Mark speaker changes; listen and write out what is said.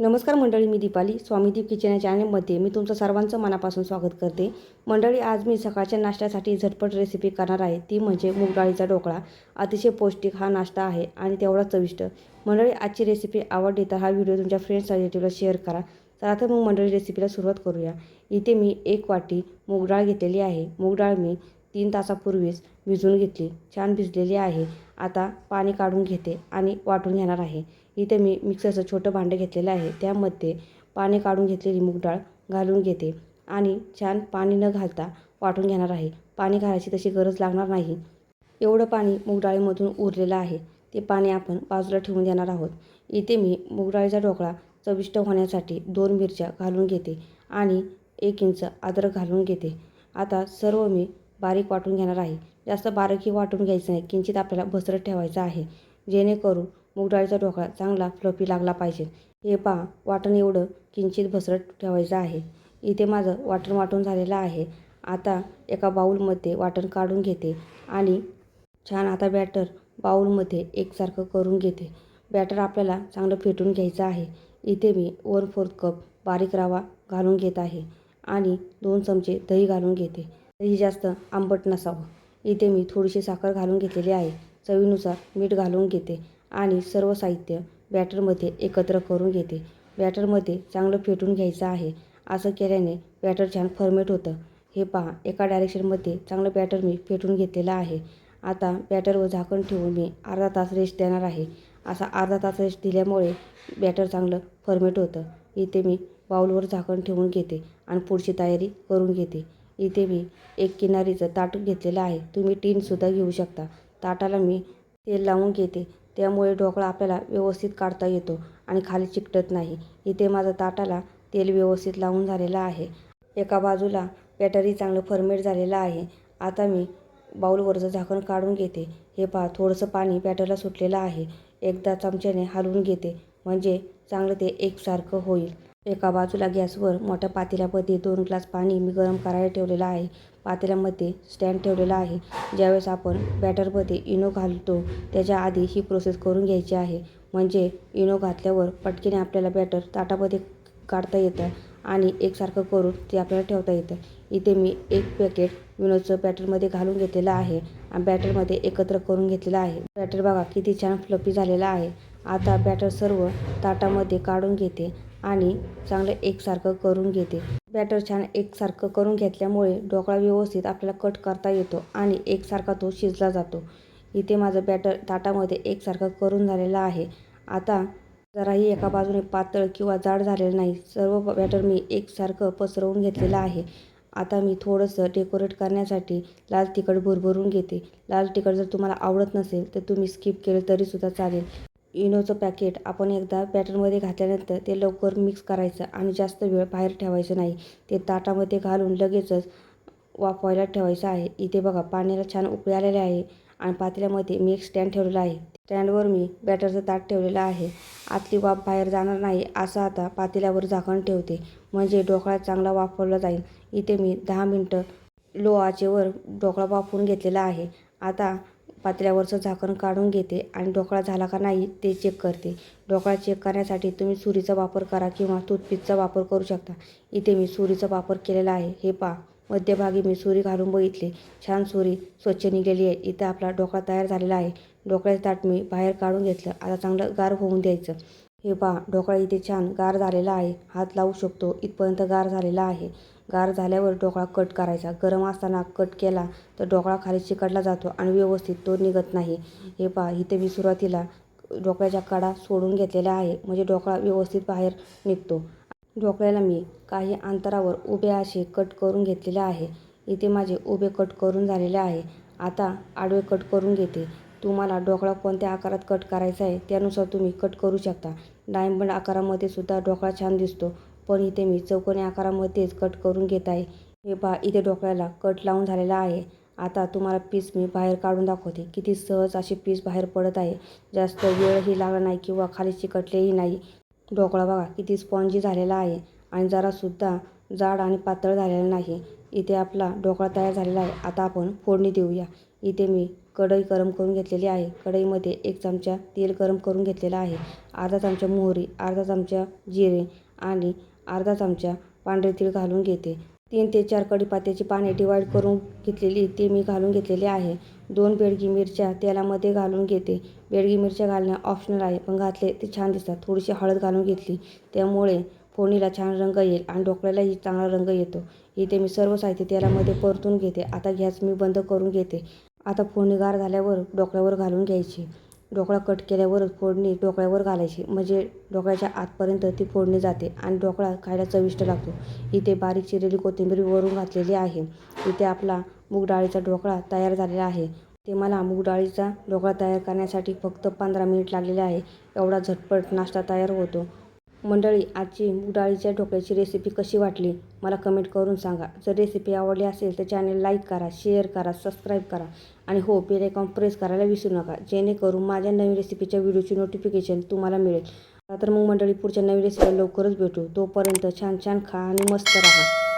Speaker 1: नमस्कार मंडळी मी दीपाली. स्वामीदीप किचन या चॅनलमध्ये मी तुमचं सर्वांचं मनापासून स्वागत करते. मंडळी आज मी सकाळच्या नाश्त्यासाठी झटपट रेसिपी करणार आहे. ती म्हणजे मूगडाळीचा ढोकळा. अतिशय पौष्टिक हा नाश्ता आहे आणि तेवढा चविष्ट. मंडळी आजची रेसिपी आवडली तर हा व्हिडिओ तुमच्या फ्रेंड्स रिलेटिव्हला शेअर करा. चला तर मग मंडळी रेसिपीला सुरुवात करूया. इथे मी एक वाटी मूगडाळ घेतलेली आहे. मूगडाळ मी तीन तासापूर्वीच भिजवून घेतली. छान भिजलेली आहे. आता पाणी काढून घेते आणि वाटून घेणार आहे. इथे मी मिक्सरचं छोटं भांडं घेतलेलं आहे. त्यामध्ये पाणी काढून घेतलेली मूग डाळ घालून घेते आणि छान पाणी न घालता वाटून घेणार आहे. पाणी घालायची तशी गरज लागणार नाही. एवढं पाणी मूग डाळीमधून उरलेलं आहे. ते पाणी आपण बाजूला ठेवून देणार आहोत. इथे मी मूगडाळीचा ढोकळा चविष्ट होण्यासाठी दोन मिरच्या घालून घेते आणि एक इंच अद्रक घालून घेते. आता सर्व मी बारीक वाटून घेणार आहे. जास्त बारीकही वाटून घ्यायचं नाही. किंचित आपल्याला भसरत ठेवायचं आहे. जेणेकरून मुगडाळीचा ढोकळा चांगला फ्लफी लागला पाहिजे. हे पहा वाटण एवढं किंचित भसरट ठेवायचं आहे. इथे माझं वाटण वाटून झालेलं आहे. आता एका बाऊलमध्ये वाटण काढून घेते आणि छान आता बॅटर बाऊलमध्ये एकसारखं करून घेते. बॅटर आपल्याला चांगलं फेटून घ्यायचं आहे. इथे मी वन फोर्थ कप बारीक रवा घालून घेत आहे आणि दोन चमचे दही घालून घेते. दही जास्त आंबट नसावं. इथे मी थोडीशी साखर घालून घेतलेली आहे. चवीनुसार मीठ घालून घेते आणि सर्व साहित्य बॅटरमध्ये एकत्र करून घेते. बॅटरमध्ये चांगलं फेटून घ्यायचं आहे. असं केल्याने बॅटर छान फर्मेट होतं. हे पहा एका डायरेक्शनमध्ये चांगलं बॅटर मी फेटून घेतलेलं आहे. आता बॅटरवर झाकण ठेवून मी अर्धा तास रेस्ट देणार आहे. असा अर्धा तास रेस्ट दिल्यामुळे बॅटर चांगलं फर्मेट होतं. इथे मी बाऊलवर झाकण ठेवून घेते आणि पुढची तयारी करून घेते. इथे मी एक किनारीचं ताट घेतलेलं आहे. तुम्ही टीनसुद्धा घेऊ शकता. ताटाला मी तेल लावून घेते. त्यामुळे ढोकळा आपल्याला व्यवस्थित काढता येतो आणि खाली चिकटत नाही. इथे माझा ताटाला तेल व्यवस्थित लावून झालेलं आहे. एका बाजूला बॅटरी चांगलं फर्मेट झालेलं आहे. आता मी बाऊलवरचं झाकण काढून घेते. हे पहा थोडंसं पाणी बॅटरला सुटलेलं आहे. एकदा चमच्याने हलवून घेते. म्हणजे चांगलं ते एकसारखं होईल. एका बाजूला गॅसवर मोठ्या पातेल्यामध्ये दोन ग्लास पाणी मी गरम करायला ठेवलेलं आहे. पातेल्यामध्ये स्टँड ठेवलेला आहे. ज्यावेळेस आपण बॅटरमध्ये इनो घालतो त्याच्या आधी ही प्रोसेस करून घ्यायची आहे. म्हणजे इनो घातल्यावर पटकीने आपल्याला बॅटर ताटामध्ये काढता येतं आणि एकसारखं करून ते आपल्याला ठेवता येतं. इथे मी एक पॅकेट विनोचं बॅटरमध्ये घालून घेतलेलं आहे आणि बॅटरमध्ये एकत्र करून घेतलेलं आहे. बॅटर बघा किती छान फ्लफी झालेला आहे. आता बॅटर सर्व ताटामध्ये काढून घेते. आणि चांगलं एकसारखं करून घेते. बॅटर छान एकसारखं करून घेतल्यामुळे ढोकळा व्यवस्थित आपल्याला कट करता येतो आणि एकसारखा तो शिजला जातो. इथे माझं बॅटर ताटामध्ये एकसारखं करून झालेलं आहे. आता जराही एका बाजूने पातळ किंवा जाड झालेलं नाही. सर्व बॅटर मी एकसारखं पसरवून घेतलेलं आहे. आता मी थोडंसं डेकोरेट करण्यासाठी लाल तिखट भरभरून घेते. लाल तिखट जर तुम्हाला आवडत नसेल तर तुम्ही स्किप केलं तरीसुद्धा चालेल. इनोचं पॅकेट आपण एकदा बॅटरमध्ये घातल्यानंतर ते लवकर मिक्स करायचं आणि जास्त वेळ बाहेर ठेवायचं नाही. ते ताटामध्ये घालून लगेचच वाफवायला ठेवायचं आहे. इथे बघा पाण्याला छान उकळी आलेले आहे आणि पातेल्यामध्ये मी एक स्टँड ठेवलेला आहे. स्टँडवर मी बॅटरचं ताट ठेवलेलं आहे. आतली वाफ बाहेर जाणार नाही असं आता पातेल्यावर झाकण ठेवते. म्हणजे ढोकळा चांगला वाफवला जाईल. इथे मी दहा मिनटं लो आचेवर ढोकळा वाफवून घेतलेला आहे. आता पातेल्यावरचं झाकण काढून घेते आणि ढोकळा झाला का नाही ते चेक करते. ढोकळा चेक करण्यासाठी तुम्ही सुरीचा वापर करा किंवा टूथपिकचा वापर करू शकता. इथे मी सुरीचा वापर केलेला आहे. हे पहा. मध्यभागी मी सुरी घालून बघितली. छान सुरी स्वच्छ निघालेली आहे. इथे आपला ढोकळा तयार झालेला आहे. ढोकळ्याचं ताट मी बाहेर काढून घेतलं. आता चांगलं गार होऊन द्यायचं. हे पहा. ढोकळा इथे छान गार झालेला आहे. हात लावू शकतो. इथपर्यंत गार झालेला आहे. गार झाल्यावर ढोकळा कट करायचा. गरम असताना कट केला तर ढोकळा खाली चिकटला जातो आणि व्यवस्थित तो निघत नाही. हे पहा इथे मी सुरुवातीला ढोकळ्याच्या कडा सोडून घेतलेल्या आहे. म्हणजे ढोकळा व्यवस्थित बाहेर निघतो. ढोकळ्याला मी काही अंतरावर उभे असे कट करून घेतलेले आहे. इथे माझे उभे कट करून झालेले आहे. आता आडवे कट करून घेते. तुम्हाला ढोकळा कोणत्या आकारात कट करायचा आहे त्यानुसार तुम्ही कट करू शकता. डायमंड आकारामध्ये सुद्धा ढोकळा छान दिसतो. पण इथे मी चौकोनी आकारामध्येच कट करून घेत आहे. हे पहा इथे ढोकळ्याला कट लावून झालेला आहे. आता तुम्हाला पीस मी बाहेर काढून दाखवते. किती सहज अशी पीस बाहेर पडत आहे. जास्त वेळही लागला नाही किंवा खाली चिकटलेही नाही. ढोकळा बघा किती स्पॉन्जी झालेला आहे. आणि जरासुद्धा जाड आणि पातळ झालेला नाही. इथे आपला ढोकळा तयार झालेला आहे. आता आपण फोडणी देऊया. इथे मी कढई गरम करून घेतलेली आहे. कढईमध्ये एक चमचा तेल गरम करून घेतलेला आहे. अर्धा चमचा मोहरी अर्धा चमचा जिरे आणि अर्धा चमचा पांढरे तीळ घालून घेते. तीन ते चार कडीपात्याची पाने डिवाईड करून घेतलेली ते मी घालून घेतलेले आहे. दोन बेडगी मिरच्या तेलामध्ये घालून घेते. बेडगी मिरच्या घालणं ऑप्शनल आहे पण घातले ते छान दिसतात. थोडीशी हळद घालून घेतली. त्यामुळे फोडणीला छान रंग येईल आणि ढोकळ्यालाही चांगला रंग येतो. इथे मी सर्व साहित्य तेलामध्ये परतून घेते. आता गॅस मी बंद करून घेते. आता फोडणी गार झाल्यावर ढोकळ्यावर घालून घ्यायची. ढोकळा कट केल्यावर फोडणी ढोकळ्यावर घालायची. म्हणजे ढोकळ्याच्या आतपर्यंत ती फोडणी जाते आणि ढोकळा खायला चविष्ट लागतो. इथे बारीक चिरलेली कोथिंबीर वरून घातलेली आहे. इथे आपला मूग डाळीचा ढोकळा तयार झालेला आहे. ते मला मूग डाळीचा ढोकळा तयार करण्यासाठी फक्त पंधरा मिनिट लागलेले आहे. एवढा झटपट नाश्ता तयार होतो. मंडळी आजची मूग डाळीच्या ढोकळ्याची रेसिपी कशी वाटली? मला कमेंट करून सांगा. जर रेसिपी आवडली असेल तर चॅनल लाईक करा शेअर करा सबस्क्राईब करा आणि हो बेल आयकॉन प्रेस करायला विसरू नका. जेणेकरून माझ्या नवीन रेसिपीच्या व्हिडिओची नोटिफिकेशन तुम्हाला मिळेल. तर मग मंडळी पुढच्या नवीन रेसिपीला लवकरच भेटू. तोपर्यंत छान छान खा आणि मस्त राहा.